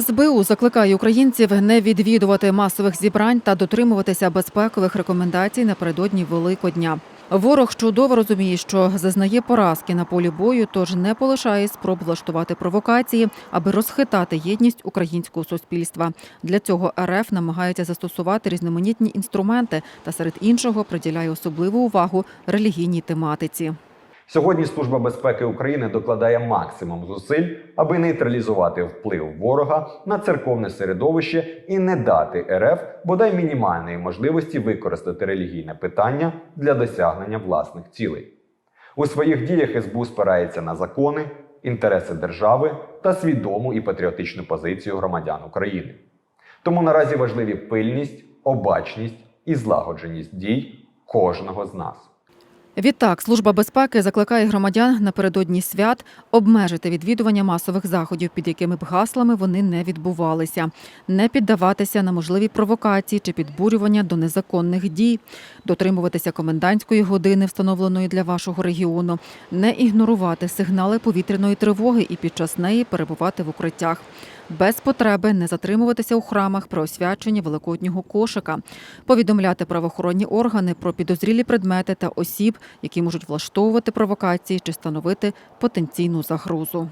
СБУ закликає українців не відвідувати масових зібрань та дотримуватися безпекових рекомендацій напередодні Великодня. Ворог чудово розуміє, що зазнає поразки на полі бою, тож не полишає спроб влаштувати провокації, аби розхитати єдність українського суспільства. Для цього РФ намагається застосувати різноманітні інструменти та серед іншого приділяє особливу увагу релігійній тематиці. Сьогодні Служба безпеки України докладає максимум зусиль, аби нейтралізувати вплив ворога на церковне середовище і не дати РФ бодай мінімальної можливості використати релігійне питання для досягнення власних цілей. У своїх діях СБУ спирається на закони, інтереси держави та свідому і патріотичну позицію громадян України. Тому наразі важливі пильність, обачність і злагодженість дій кожного з нас. Відтак, служба безпеки закликає громадян напередодні свят обмежити відвідування масових заходів, під якими б гаслами вони не відбувалися, не піддаватися на можливі провокації чи підбурювання до незаконних дій, дотримуватися комендантської години, встановленої для вашого регіону, не ігнорувати сигнали повітряної тривоги і під час неї перебувати в укриттях. Без потреби не затримуватися у храмах при освяченні великоднього кошика, повідомляти правоохоронні органи про підозрілі предмети та осіб, які можуть влаштовувати провокації чи становити потенційну загрозу.